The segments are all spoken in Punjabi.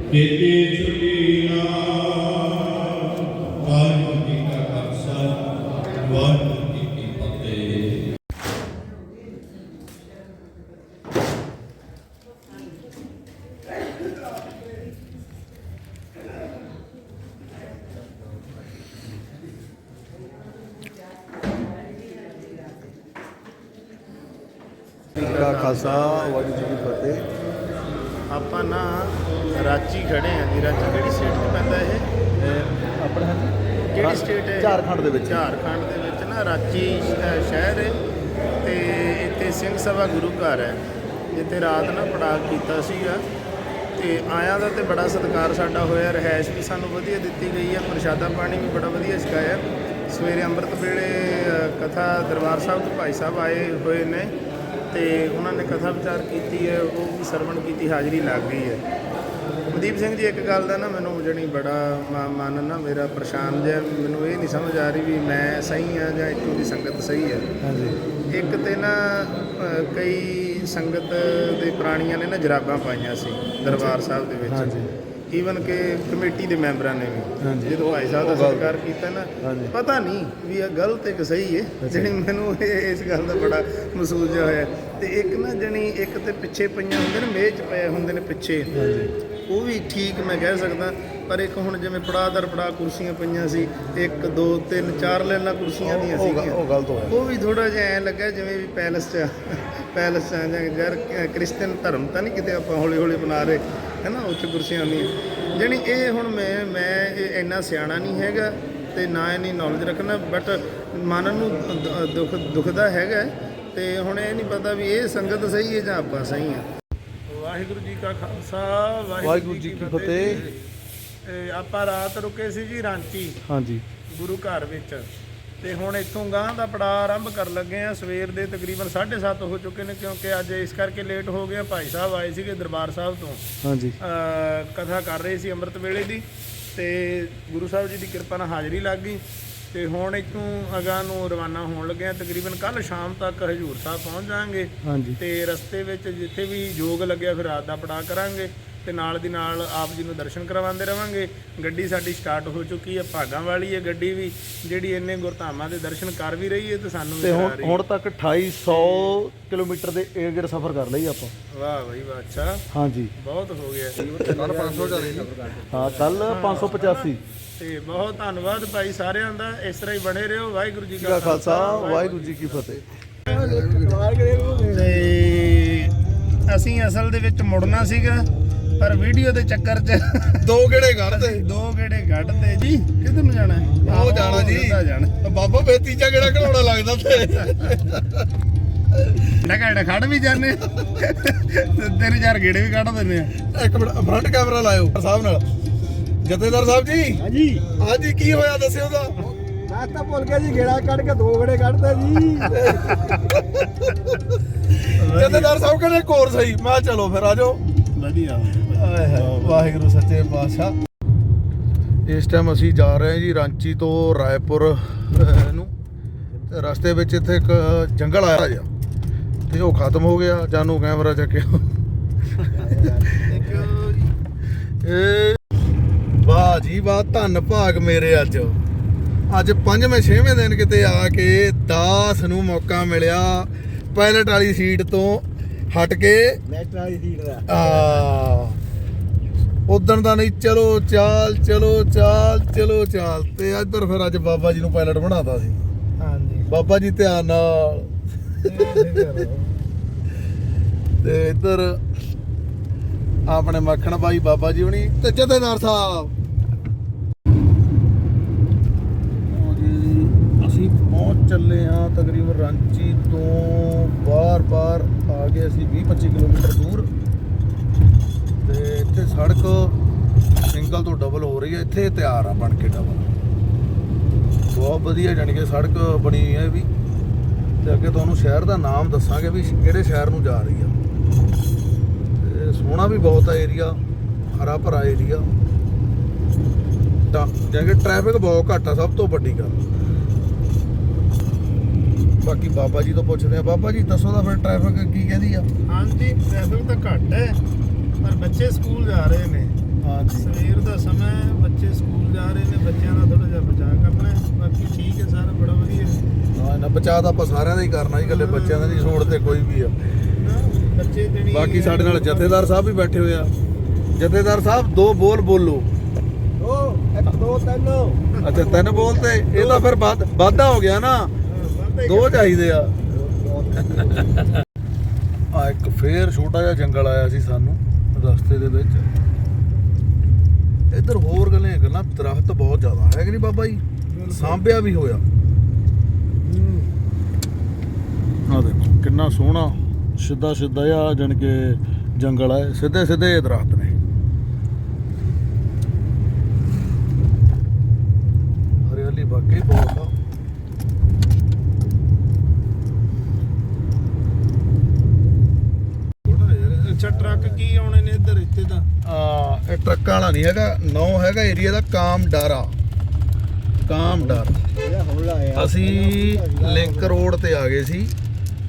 ਕੀਤੀ ਛੁੱਟੀ ਨਾਲ ਵਾਹਿਗੁਰੂ ਜੀ ਕਾ ਖਾਲਸਾ ਵਾਹਿਗੁਰੂ ਜੀ ਕੀ ਫਤਿਹ ਜੀ ਕਾ ਖਾਲਸਾ ਵਾਹਿਗੁਰੂ ਜੀ ਕੀ ਫਤਿਹ ਆਪਾਂ ਨਾ ਰਾਂਚੀ ਖੜੇ ਆਂ ਜੀ ਰਾਂਚੀ ਕਿਹੜੀ ਸਟੇਟ 'ਚ ਪੈਂਦਾ ਇਹ ਆਪਣੇ ਹਾਂਜੀ ਕਿਹੜੀ ਸਟੇਟ ਹੈ ਝਾਰਖੰਡ ਦੇ ਵਿੱਚ? ਝਾਰਖੰਡ ਦੇ ਵਿੱਚ ਨਾ ਰਾਂਚੀ ਸ਼ਹਿਰ ਹੈ ਤੇ ਇੱਥੇ ਸਿੰਘ ਸਭਾ ਗੁਰੂ ਘਰ ਹੈ। ਜਿੱਥੇ ਰਾਤ ਨਾ ਪੜਾਅ ਕੀਤਾ ਸੀਗਾ ਤੇ ਆਇਆਂ ਦਾ ਤੇ ਬੜਾ ਸਤਿਕਾਰ ਸਾਡਾ ਹੋਇਆ ਰਹਿائش ਵੀ ਸਾਨੂੰ ਵਧੀਆ ਦਿੱਤੀ ਗਈ ਹੈ, ਪ੍ਰਸ਼ਾਦਾ ਪਾਣੀ ਵੀ ਬੜਾ ਵਧੀਆ ਛਕਾਇਆ। ਸਵੇਰੇ ਅੰਮ੍ਰਿਤ ਵੇਲੇ ਕਥਾ ਦਰਬਾਰ ਸਾਹਿਬ ਤੋਂ ਭਾਈ ਸਾਹਿਬ ਆਏ ਹੋਏ ਨੇ ਤੇ ਉਹਨਾਂ ਨੇ ਕਥਾ ਵਿਚਾਰ ਕੀਤੀ ਹੈ, ਉਹ ਵੀ ਸਰਵਣ ਕੀਤੀ, ਹਾਜ਼ਰੀ ਲੱਗ ਗਈ ਹੈ। ਮਨਦੀਪ ਸਿੰਘ ਜੀ ਇੱਕ ਗੱਲ ਦਾ ਨਾ ਮੈਨੂੰ ਜਣੀ ਬੜਾ ਮਨ ਨਾ ਮੇਰਾ ਪਰੇਸ਼ਾਨ ਜਿਹਾ ਮੈਨੂੰ ਇਹ ਨਹੀਂ ਸਮਝ ਆ ਰਹੀ ਵੀ ਮੈਂ ਸਹੀ ਆ ਜਾਂ ਇੱਥੋਂ ਦੀ ਸੰਗਤ ਸਹੀ ਹੈ ਹਾਂਜੀ ਇੱਕ ਤੇ ਨਾ ਕਈ ਸੰਗਤ ਦੇ ਪ੍ਰਾਣੀਆਂ ਨੇ ਨਾ ਜਰਾਬਾਂ ਪਾਈਆਂ ਸੀ ਦਰਬਾਰ ਸਾਹਿਬ ਦੇ ਵਿੱਚ ਹਾਂਜੀ। ਈਵਨ ਕਿ ਕਮੇਟੀ ਦੇ ਮੈਂਬਰਾਂ ਨੇ ਵੀ ਹਾਂਜੀ। ਜਦੋਂ ਭਾਈ ਸਾਹਿਬ ਦਾ ਸਤਿਕਾਰ ਕੀਤਾ ਨਾ। ਪਤਾ ਨਹੀਂ ਵੀ ਇਹ ਗਲਤ ਹੈ ਕਿ ਸਹੀ ਹੈ ਜਿਹੜੀ ਮੈਨੂੰ ਇਹ- ਇਸ ਗੱਲ ਦਾ ਬੜਾ ਮਹਿਸੂਸ ਜਿਹਾ ਹੋਇਆ ਤੇ ਇੱਕ ਨਾ ਜਣੀ ਇੱਕ ਤੇ ਪਿੱਛੇ ਪਈਆਂ ਹੁੰਦੇ ਨੇ ਮੇਜ਼ ਪਏ ਹੁੰਦੇ ਨੇ ਪਿੱਛੇ। ਉਹ ਵੀ ਠੀਕ ਮੈਂ ਕਹਿ ਸਕਦਾ ਪਰ ਇੱਕ ਹੁਣ ਜਿਵੇਂ ਪੜਾ ਦਰ ਪੜਾ ਕੁਰਸੀਆਂ ਪਈਆਂ ਸੀ 1 2 3 4 ਲੈਣਾ ਕੁਰਸੀਆਂ ਦੀਆਂ ਉਹ- ਉਹ ਗਲਤ ਹੋਇਆ। ਉਹ ਵੀ ਥੋੜਾ ਜਿਹਾ ਐ ਲੱਗਾ ਜਿਵੇਂ ਵੀ ਪੈਲਸ ਚ ਪੈਲਸ ਚ ਆ ਜਾਂ ਯਾਰ ਕ- ਕ੍ਰਿਸਚਨ ਧਰਮ ਤਾਂ ਨਹੀਂ ਕਿਤੇ ਆਪਾਂ ਹੌਲੀ ਹੌਲੀ ਬਣਾ ਰਹੇ ਹੈਨਾ ਉੱਥੇ ਕੁਰਸੀਆਂ ਹੁੰਦੀਆਂ ਜਾਣੀ ਇਹ ਹੁਣ ਮੈਂ ਮੈਂ ਇਹ ਇੰਨਾ ਸਿਆਣਾ ਨਹੀਂ ਹੈਗਾ ਤੇ ਨਾ ਇੰਨੀ ਨੌਲੇਜ ਰੱਖਣਾ ਬਟ ਮਨ ਨੂੰ ਦੁੱਖ ਦੁਖਦਾ ਹੈਗਾ। ਤੇ ਹੁਣ ਇਹ ਨਹੀਂ ਪਤਾ ਵੀ ਇਹ ਸੰਗਤ ਸਹੀ ਹੈ ਜਾਂ ਆਪਾਂ ਸਹੀ ਹਾਂ। ਵਾਹਿਗੁਰੂ ਜੀ ਕਾ ਖਾਲਸਾ ਵਾਹਿਗੁਰੂ ਜੀ ਕੀ ਫਤਿਹ। ਇਹ ਆਪਾਂ ਰਾਤ ਰੁਕੇ ਸੀ ਜੀ ਰਾਂਚੀ ਹਾਂਜੀ। ਗੁਰੂ ਘਰ ਵਿੱਚ। ਤੇ ਹੁਣ ਇੱਥੋਂ ਗਾਂ ਦਾ ਪੜਾਅ ਆਰੰਭ ਕਰਨ ਲੱਗੇ ਆ ਸਵੇਰ ਦੇ ਤਕਰੀਬਨ 7:30 ਹੋ ਚੁੱਕੇ ਨੇ ਕਿਉਂਕਿ ਅੱਜ ਇਸ ਕਰਕੇ ਲੇਟ ਹੋ ਗਏ ਭਾਈ ਸਾਹਿਬ ਆਏ ਸੀਗੇ ਦਰਬਾਰ ਸਾਹਿਬ ਤੋਂ। ਹਾਂਜੀ। ਅ, ਕਥਾ ਕਰ ਰਹੇ ਸੀ ਅੰਮ੍ਰਿਤ ਵੇਲੇ ਦੀ। ਤੇ ਗੁਰੂ ਸਾਹਿਬ ਜੀ ਦੀ ਕਿਰਪਾ ਨਾਲ ਹਾਜ਼ਰੀ ਲੱਗ ਗਈ। ਤੇ ਹੁਣ ਇੱਥੋਂ ਅਗਾਂ ਨੂੰ ਰਵਾਨਾ ਹੋਣ ਲੱਗੇ ਆ ਤਕਰੀਬਨ ਕੱਲ ਸ਼ਾਮ ਤੱਕ ਹਜੂਰ ਸਾਹਿਬ ਪਹੁੰਚ ਜਾਾਂਗੇ ਹਾਂਜੀ। ਤੇ ਰਸਤੇ ਵਿੱਚ ਜਿੱਥੇ ਵੀ ਯੋਗ ਲੱਗਿਆ ਫਿਰ ਰਾਤ ਦਾ ਪੜਾਅ ਕਰਾਂਗੇ ਤੇ ਨਾਲ ਦੀ ਨਾਲ ਆਪ ਜੀ ਨੂੰ ਦਰਸ਼ਨ ਕਰਵਾਉਂਦੇ ਰਵਾਂਗੇ। ਗੱਡੀ ਸਾਡੀ ਸਟਾਰਟ ਹੋ ਚੁੱਕੀ ਹੈ ਭਾਗਾਂ ਵਾਲੀ ਹੈ ਗੱਡੀ ਵੀ ਜਿਹੜੀ ਇੰਨੇ ਗੁਰਧਾਮਾਂ ਦੇ ਦਰਸ਼ਨ ਕਰ ਵੀ ਰਹੀ ਹੈ ਤੇ ਸਾਨੂੰ ਵੀ ਤੇ ਕਰਾ ਹੁਣ ਰਹੀ ਹੈ ਹੁਣ ਤੱਕ 2800 ਕਿਲੋਮੀਟਰ ਦੇ ਏਅਰ ਸਫ਼ਰ ਕਰ ਲਈ ਆਪਾਂ। ਵਾਹ ਬਈ ਵਾਹ ਅੱਛਾ। ਹਾਂਜੀ। ਬਹੁਤ ਹੋ ਗਿਆ। ਕੱਲ 500 ਹਾਂ ਕੱਲ 585 ਤੇ ਬਹੁਤ ਧੰਨਵਾਦ ਭਾਈ ਸਾਰਿਆਂ ਦਾ। ਇਸ ਤਰ੍ਹਾਂ ਹੀ ਬਣੇ ਰਹੋ। ਵਾਹਿਗੁਰੂ ਜੀ ਕਾ ਖਾਲਸਾ। ਵਾਹਿਗੁਰੂ ਜੀ ਕੀ ਫਤਿਹ। ਤੇ ਅਸੀਂ ਅਸਲ ਦੇ ਵਿੱਚ ਮੁੜਨਾ ਸੀਗਾ ਪਰ ਵੀਡੀਓ ਦੇ ਚੱਕਰ 'ਚ ਦੋ ਗੇੜੇ ਕੱਢਦੇ ਦੋ ਗੇੜੇ ਕੱਢਦੇ ਜੀ। ਕਿੱਧਰ ਨੂੰ ਜਾਣਾ ਹੈ? ਉਹ ਜਾਣਾ ਜੀ। ਬਾਬਾ ਫੇ ਤੀਜਾ ਗੇੜਾ ਘਲਾਉਣਾ ਲੱਗਦਾ ਤੇ। ਡਕਾ ਖੜ ਵੀ ਜਾਂਦੇ। ਤਿੰਨ ਚਾਰ ਗੇੜੇ ਵੀ ਕੱਢ ਦਿੰਦੇ ਆ। ਇੱਕ ਮਿੰਟ ਫਰੰਟ ਕੈਮਰਾ ਲਾਇਓ। ਸਾਹਿਬ ਨਾਲ। ਜਥੇਦਾਰ ਸਾਹਿਬ ਜੀ। ਹਾਂਜੀ। ਹਾਂਜੀ ਕੀ ਹੋਇਆ ਦੱਸਿਓ ਤਾਂ। ਮੈਂ ਤਾਂ ਭੁੱਲ ਗਿਆ ਜੀ ਗੇੜਾ ਕੱਢ ਕੇ ਦੋ ਗੇੜੇ ਕੱਢਦਾ ਜੀ। ਜਥੇਦਾਰ ਸਾਹਿਬ ਕਹਿੰਦੇ ਕੋਰ ਸਹੀ। ਮੈਂ ਕਿਹਾ ਚਲੋ ਫਿਰ ਵਧੀਆ। ਆਏ ਹਾਏ ਵਾਹਿਗੁਰੂ ਸੱਚੇ ਪਾਤਸ਼ਾਹ। ਇਸ ਟਾਈਮ ਅਸੀਂ ਜਾ ਰਹੇ ਹਾਂ ਜੀ ਰਾਂਚੀ ਤੋਂ ਰਾਏਪੁਰ ਨੂੰ। ਰਸਤੇ ਵਿੱਚ ਇੱਥੇ ਇੱਕ ਜੰਗਲ ਆਇਆ ਜਿਹਾ ਤੇ ਉਹ ਖਤਮ ਹੋ ਗਿਆ। ਜਾਨੂ ਕੈਮਰਾ ਚੱਕਿਆ। ਇਹ ਵਾਹ ਜੀ ਵਾਹ ਧੰਨ ਭਾਗ ਮੇਰੇ ਅੱਜ। ਅੱਜ ਪੰਜਵੇਂ ਛੇਵੇਂ ਦਿਨ ਕਿਤੇ ਆ ਕੇ 10 ਨੂੰ ਮੌਕਾ ਮਿਲਿਆ ਪਾਇਲਟ ਵਾਲੀ ਸੀਟ ਤੋਂ ਹਟ ਕੇ। ਨੈਟ ਵਾਲੀ ਸੀਟ ਦਾ। ਆ ਉਦਣ ਦਾ ਨਹੀਂ ਚਲੋ ਚਾਲ ਚਲੋ ਚਾਲ ਚਲੋ ਚਾਲ। ਤੇ ਇੱਧਰ ਫਿਰ ਅੱਜ ਬਾਬਾ ਜੀ ਨੂੰ ਪਾਇਲਟ ਬਣਾਤਾ ਸੀ। ਹਾਂਜੀ। ਬਾਬਾ ਜੀ ਧਿਆਨ ਨਾਲ। ਤੇ ਇੱਧਰ ਆਪਣੇ ਮੱਖਣ ਬਾਈ ਬਾਬਾ ਜੀ ਹੁਣੀ ਤੇ ਜਥੇਦਾਰ ਸਾਹਿਬ ਲਓ ਜੀ, ਅਸੀਂ ਪਹੁੰਚ ਚੱਲੇ ਹਾਂ ਤਕਰੀਬਨ ਰਾਂਚੀ ਤੋਂ ਬਾਰ-ਬਾਰ ਆ ਗਏ ਅਸੀਂ 20-25 ਕਿਲੋਮੀਟਰ ਦੂਰ। ਤੇ ਇੱਥੇ ਸੜਕ ਸਿੰਗਲ ਤੋਂ ਡਬਲ ਹੋ ਰਹੀ ਹੈ, ਇੱਥੇ ਤਿਆਰ ਆ ਬਣ ਕੇ ਡਬਲ ਬਹੁਤ ਵਧੀਆ ਜਾਣੀ ਕਿ ਸੜਕ ਬਣੀ ਹੈ ਵੀ। ਤੇ ਅੱਗੇ ਤੁਹਾਨੂੰ ਸ਼ਹਿਰ ਦਾ ਨਾਮ ਦੱਸਾਂਗੇ ਵੀ ਕਿਹੜੇ ਸ਼ਹਿਰ ਨੂੰ ਜਾ ਰਹੀ ਆ। ਤੇ ਸੋਹਣਾ ਵੀ ਬਹੁਤ ਆ ਏਰੀਆ ਹਰਾ ਭਰਾ ਏਰੀਆ ਤਾਂ ਜਾਣੀ ਕਿ ਟ੍ਰੈਫਿਕ ਬਹੁਤ ਘੱਟ ਆ, ਸਭ ਤੋਂ ਵੱਡੀ ਗੱਲ। ਬਾਕੀ ਬਾਬਾ ਜੀ ਤੋਂ ਪੁੱਛਦੇ ਆ। ਬਾਬਾ ਜੀ ਦੱਸੋ ਤਾਂ ਫਿਰ ਟ੍ਰੈਫਿਕ ਕੀ ਕਹਿੰਦੀ ਆ? ਹਾਂਜੀ ਟ੍ਰੈਫਿਕ ਤਾਂ ਘੱਟ ਹੈ ਪਰ ਬੱਚੇ ਸਕੂਲ ਜਾ ਰਹੇ ਨੇ। ਹਾਂਜੀ। ਸਵੇਰ ਦਾ ਸਮਾਂ ਬੱਚੇ ਸਕੂਲ ਜਾ ਰਹੇ ਨੇ ਬੱਚਿਆਂ ਦਾ ਥੋੜਾ ਜਿਹਾ ਬਚਾ ਕਰਨਾ ਬਾਕੀ ਠੀਕ ਹੈ ਸਾਰਾ ਬੜਾ ਵਧੀਆ ਹਾਂ। ਨਾ ਬਚਾ ਤਾਂ ਆਪਾਂ ਸਾਰਿਆਂ ਦਾ ਹੀ ਕਰਨਾ ਜੀ ਇਕੱਲੇ ਬੱਚਿਆਂ ਦਾ ਨਹੀਂ ਛੋੜ ਤੇ ਕੋਈ ਵੀ ਆ। ਬਾਕੀ ਸਾਡੇ ਨਾਲ ਜਥੇਦਾਰ ਸਾਹਿਬ ਵੀ ਬੈਠੇ ਹੋਏ ਜਥੇਦਾਰ ਸਾਹਿਬ ਦੋ ਬੋਲ ਬੋਲੋ। ਦੋ ਇੱਕ ਦੋ ਤਿੰਨ। ਅੱਛਾ ਤਿੰਨ ਬੋਲ ਤੇ ਇਹ ਤਾਂ ਫਿਰ ਵਾਧਾ ਹੋ ਗਿਆ ਨਾ। ਦੋ ਚਾਹੀਦੇ ਆ। ਆ ਇੱਕ ਫੇਰ ਛੋਟਾ ਜਿਹਾ ਜੰਗਲ ਆਇਆ ਸੀ ਸਾਨੂੰ ਰਸਤੇ ਦੇ ਵਿੱਚ। ਇੱਧਰ ਹੋਰ ਗੱਲਾਂ ਗੱਲਾਂ ਦਰਖਤ ਬਹੁਤ ਜ਼ਿਆਦਾ ਹੈ ਕਿ ਨਹੀਂ ਬਾਬਾ ਜੀ? ਸਾਂਭਿਆ ਵੀ ਹੋਇਆ। ਆ ਦੇਖੋ ਕਿੰਨਾ ਸੋਹਣਾ ਸਿੱਧਾ ਸਿੱਧਾ ਆ ਜਣ ਕੇ ਜੰਗਲ ਹੈ ਸਿੱਧੇ ਸਿੱਧੇ ਇਹ ਦਰਖਤ ਨੇ। ਹਰਿਆਲੀ ਵਾਕਈ ਬਹੁਤ ਆ ਅੱਛਾ ਟਰੱਕ ਕੀ ਆਉਣੇ ਨੇ ਇੱਧਰ ਇੱਥੇ ਤਾਂ ਆ ਇਹ ਟਰੱਕਾਂ ਵਾਲਾ ਨਹੀਂ ਹੈਗਾ ਨੌ ਹੈਗਾ ਏਰੀਆ ਦਾ ਕਾਮ ਡਾਰਾ। ਕਾਮ ਡਾਰਾ। ਇਹਦਾ ਹਮਲਾ ਆਇਆ ਅਸੀਂ ਲਿੰਕ ਰੋਡ ਤੇ ਆ ਗਏ ਸੀ।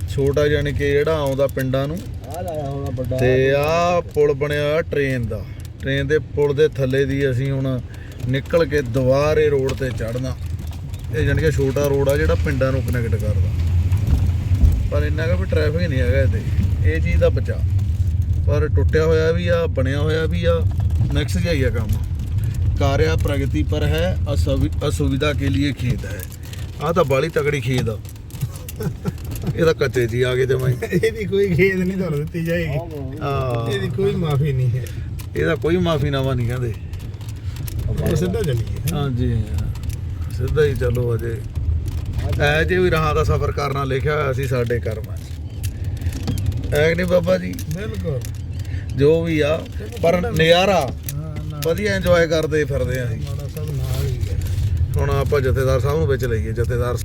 ਛੋਟਾ ਜਾਨੀ ਕਿ ਜਿਹੜਾ ਆਉਂਦਾ ਪਿੰਡਾਂ ਨੂੰ। ਆ ਲਾਇਆ ਹੋਣਾ ਵੱਡਾ। ਤੇ ਆ ਪੁਲ ਬਣਿਆ ਟ੍ਰੇਨ ਦਾ। ਟ੍ਰੇਨ ਦੇ ਪੁਲ ਦੇ ਥੱਲੇ ਦੀ ਅਸੀਂ ਹੁਣ ਨਿਕਲ ਕੇ ਦੁਬਾਰੇ ਰੋਡ ਤੇ ਚੜਨਾ ਇਹ ਜਾਨੀ ਕਿ ਛੋਟਾ ਰੋਡ ਆ ਜਿਹੜਾ ਪਿੰਡਾਂ ਨੂੰ ਕਨੈਕਟ ਕਰਦਾ। ਪਰ ਇੰਨਾ ਕੁ ਵੀ ਟ੍ਰੈਫਿਕ ਨਹੀਂ ਹੈਗਾ ਇੱਥੇ ਇਹ ਚੀਜ਼ ਦਾ ਬਚਾ ਪਰ ਟੁੱਟਿਆ ਹੋਇਆ ਵੀ ਆ ਬਣਿਆ ਹੋਇਆ ਵੀ ਆ ਮਿਕਸ ਜਿਹਾ ਹੀ ਆ ਕੰਮ। ਕਾਰਿਆ ਪ੍ਰਗਤੀ ਪਰ ਹੈ ਅਸੁਵਿ- ਅਸੁਵਿਧਾ ਕੇ ਲਈ ਖੇਦ ਹੈ। ਆ ਤਾਂ ਬਾਲੀ ਤਗੜੀ ਖੇਦ ਆ। ਇਹ ਤਾਂ ਕੱਚੇ ਜੀ ਆ ਗਏ ਜਮਾਈ ਇਹਦੀ ਕੋਈ ਖੇਦ ਨਹੀਂ ਤੁਹਾਨੂੰ ਦਿੱਤੀ ਜਾਏਗੀ। ਆ ਇਹਦੀ ਕੋਈ ਮਾਫੀ ਨਹੀਂ ਹੈ। ਇਹਦਾ ਕੋਈ ਮਾਫੀ ਨਾਵਾ ਨਹੀਂ ਕਹਿੰਦੇ। ਸਿੱਧਾ ਚੱਲੀਏ। ਹਾਂਜੀ। ਸਿੱਧਾ ਹੀ ਚਲੋ ਅਜੇ। ਐ ਜੇ ਵੀ ਰਹਾ ਦਾ ਸਫ਼ਰ ਕਰਨਾ ਲਿਖਿਆ ਹੋਇਆ ਸੀ ਸਾਡੇ ਕਰਮਾਂ 'ਚ। ਐ ਨਹੀਂ ਬਾਬਾ ਜੀ? ਬਿਲਕੁਲ। ਜੋ ਵੀ ਆ ਪਰ ਨਜ਼ਾਰਾ ਨਾ ਵਧੀਆ ਇੰਜੋਏ ਕਰਦੇ ਫਿਰਦੇ ਆ ਅਸੀਂ। ਹੁਣ ਆਪਾਂ ਜਥੇਦਾਰ ਸਾਹਿਬ ਨੂੰ ਵਿੱਚ ਲਈਏ ਜਥੇਦਾਰ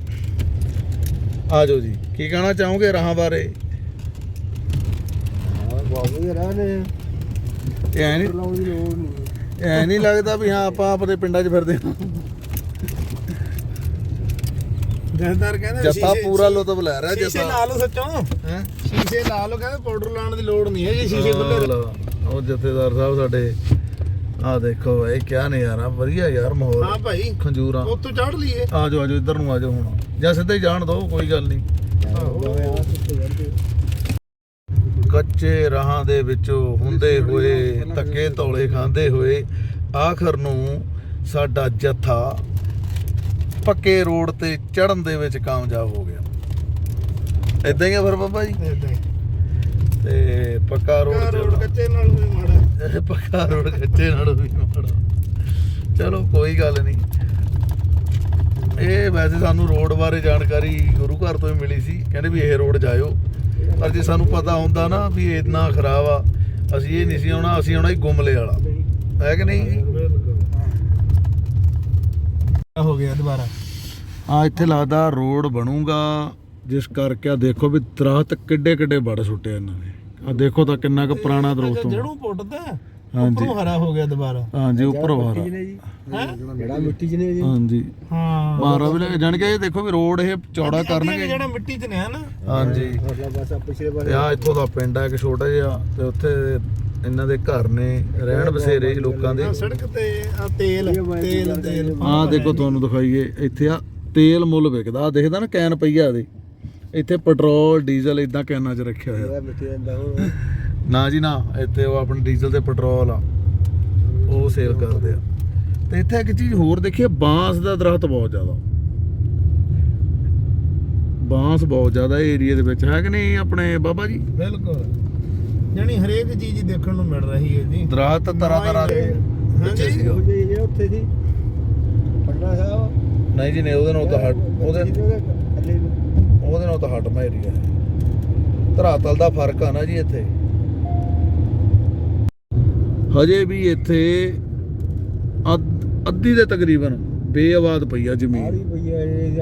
ਆ ਜਾਓ ਜੀ। ਕੀ ਕਹਿਣਾ ਚਾਹੋਗੇ ਰਾਹਾਂ ਬਾਰੇ? ਬਾਬੂ ਜੀ ਰਹਨੇ ਇਹ ਐ ਨਹੀਂ ਐ ਨਹੀਂ ਲੱਗਦਾ ਵੀ ਹਾਂ ਆਪਾਂ ਆਪਣੇ ਪਿੰਡਾਂ 'ਚ ਫਿਰਦੇ ਹਾਂ ਜਥੇਦਾਰ ਕਹਿੰਦੇ ਸ਼ੀਸ਼ੇ- ਪੂਰਾ ਲੁਤਫ ਲੈ ਰਿਹਾ ਸ਼ੀਸ਼ੇ ਜੱਥਾ। ਲਾ ਲਓ ਸੱਚੋਂ। ਹੈ? ਸ਼ੀਸ਼ੇ ਲਾ ਲਓ ਕਹਿੰਦੇ ਪਾਊਡਰ ਲਾਉਣ ਦੀ ਲੋੜ ਨਹੀਂ ਹੈ ਜੀ ਸ਼ੀਸ਼ੇ ਖੁੱਲੇ ਉਹ ਜਥੇਦਾਰ ਸਾਹਿਬ ਸਾਡੇ ਆ ਦੇਖੋ ਭਾਈ ਕਿਆ ਨਜ਼ਾਰਾ ਵਧੀਆ ਯਾਰ ਹਾਂ ਮਾਹੌਲ ਭਾਈ ਖੰਜੂਰਾ। ਉੱਥੋਂ ਚੜ ਲਈਏ। ਆ ਜਾਓ ਆ ਜਾਓ ਇੱਧਰ ਨੂੰ ਆ ਜਾਓ ਹੁਣ। ਜਾਂ ਸਿੱਧਾ ਹੀ ਜਾਣ ਦਿਓ ਕੋਈ ਗੱਲ ਨਹੀਂ। ਕੱਚੇ ਰਾਹਾਂ ਦੇ ਵਿੱਚੋਂ ਹੁੰਦੇ ਹੋਏ ਧੱਕੇ ਤੌਲੇ ਖਾਂਦੇ ਹੋਏ ਆਖਰ ਨੂੰ ਸਾਡਾ ਜੱਥਾ ਪੱਕੇ ਰੋਡ ਤੇ ਚੜਨ ਦੇ ਵਿੱਚ ਕਾਮਯਾਬ ਹੋ ਗਿਆ। ਇਦਾਂ ਹੀ ਆ ਫਿਰ ਬਾਬਾ ਜੀ? ਹੀ। ਤੇ ਪੱਕਾ ਰੋਡ ਰੋਡ ਕੱਚੇ ਨਾਲ ਵੀ ਮਾੜਾ। ਇਹ ਪੱਕਾ ਰੋਡ ਕੱਚੇ ਨਾਲੋਂ ਵੀ ਮਾੜਾ। ਚਲੋ ਕੋਈ ਗੱਲ ਨਹੀਂ। ਇਹ ਵੈਸੇ ਸਾਨੂੰ ਰੋਡ ਬਾਰੇ ਜਾਣਕਾਰੀ ਗੁਰੂ ਘਰ ਤੋਂ ਹੀ ਮਿਲੀ ਸੀ। ਕਹਿੰਦੇ ਵੀ ਇਹ ਰੋਡ ਜਾਇਓ। ਪਰ ਜੇ ਸਾਨੂੰ ਪਤਾ ਹੁੰਦਾ ਨਾ ਵੀ ਇੰਨਾ ਖਰਾਬ ਆ ਅਸੀਂ ਇਹ ਨਹੀਂ ਸੀ ਆਉਣਾ ਅਸੀਂ ਆਉਣਾ ਹੀ ਗੁੰਮਲੇ ਵਾਲਾ। ਹੈ ਕਿ ਨਹੀਂ? ਹੋ ਗਿਆ ਦੁਬਾਰਾ। ਆ ਇੱਥੇ ਲੱਗਦਾ ਰੋਡ ਬਣੂਗਾ ਜਿਸ ਕਰਕੇ ਆ ਦੇਖੋ ਵੀ ਦਰਖਤ ਕਿੱਡੇ ਕਿੱਡੇ ਵੜ ਸੁੱਟੇ ਇਹਨਾਂ ਨੇ। ਆ ਦੇਖੋ ਤਾਂ ਕਿੰਨਾ ਕੁ ਪੁਰਾਣਾ ਦਰਖਤ ਜਿਹੜੋਂ ਪੁੱਟਦਾ ਹਾਂਜੀ। ਉੱਪਰੋਂ ਹਰਾ ਹੋ ਗਿਆ ਦੁਬਾਰਾ। ਹਾਂਜੀ ਉੱਪਰ ਵਾਰਾ ਹੈ? ਜਿਹੜਾ ਮਿੱਟੀ ਚ ਨੇ ਜੀ। ਹਾਂਜੀ। ਹਾਂ। ਮਾਰਾ ਵੀ ਲੱਗ ਜਾਣ ਕੇ ਇਹ ਦੇਖੋ ਵੀ ਰੋਡ ਇਹ ਚੌੜਾ ਕਰਨਗੇ। ਜਿਹੜਾ ਮਿੱਟੀ 'ਚ ਨੇ ਹਨ ਹਾਂਜੀ। ਅਗਲਾ ਪਾਸਾ ਪਿਛਲੇ ਤੇ ਪਾਸੇ ਆ ਇੱਥੋਂ ਦਾ ਪਿੰਡ ਆ ਇੱਕ ਛੋਟਾ ਜਿਹਾ ਤੇ ਉੱਥੇ ਇਹਨਾਂ ਦੇ ਘਰ ਨੇ ਰਹਿਣ ਬਸੇਰੇ ਜੀ ਲੋਕਾਂ ਦੇ। ਸੜਕ ਤੇ ਆ ਤੇਲ ਤੇਲ ਤੇਲ। ਆ ਦੇਖੋ ਤੁਹਾਨੂੰ ਦਿਖਾਈਏ ਇੱਥੇ ਆ ਤੇਲ ਮੁੱਲ ਵਿਕਦਾ ਆ ਦੇਖਦਾ ਨਾ ਕੈਨ ਪਈਆ ਦੇ ਇੱਥੇ ਪੈਟਰੋਲ ਡੀਜ਼ਲ ਇਦਾਂ ਕੈਨਾਂ 'ਚ ਰੱਖਿਆ ਹੋਇਆ। ਜਿਹੜਾ ਮਿੱਟੀ ਦਾ ਹੁਣ ਨਾ ਜੀ ਨਾ ਇੱਥੇ ਉਹ ਆਪਣਾ ਡੀਜ਼ਲ ਤੇ ਪੈਟਰੋਲ ਆ। ਉਹ ਸੇਲ ਕਰਦੇ ਆ। ਤੇ ਇੱਥੇ ਇੱਕ ਚੀਜ਼ ਹੋਰ ਦੇਖੀਏ ਬਾਂਸ ਦਾ ਦਰਖਤ ਬਹੁਤ ਜ਼ਿਆਦਾ। ਬਾਂਸ ਬਹੁਤ ਜ਼ਿਆਦਾ ਏਰੀਆ ਦੇ ਵਿੱਚ ਹੈ ਕਿ ਨਹੀਂ ਆਪਣੇ ਬਾਬਾ ਜੀ? ਬਿਲਕੁਲ। ਜਾਨੀ ਹਰੇਕ ਚੀਜ਼ ਦੇਖਣ ਨੂੰ ਮਿਲ ਰਹੀ ਹੈ ਜੀ। ਦਰਖਤ ਤਰ੍ਹਾਂ ਤਰ੍ਹਾਂ ਦੇ ਹਾਂਜੀ। ਸੀਗਾ। ਉਹ ਜੀ ਇਹ ਉੱਥੇ ਸੀ ਪਟਨਾ ਸਾਹਿਬ ਨਹੀਂ ਜੀ ਨਹੀਂ ਉਹਦੇ ਨਾਲ ਤਾਂ ਹਟ ਉਹਦੇ ਉਹਦੇ ਨਾਲ ਤਾਂ ਹਟ ਏਰੀਆ ਹੈ। ਧਰਾਤਲ ਦਾ ਫ਼ਰਕ ਆ ਨਾ ਜੀ ਇੱਥੇ। ਹਜੇ ਵੀ ਇੱਥੇ ਅੱਧ- ਦੇ ਤਕਰੀਬਨ ਬੇਆਬਾਦ ਪਈ ਆ ਜ਼ਮੀਨ।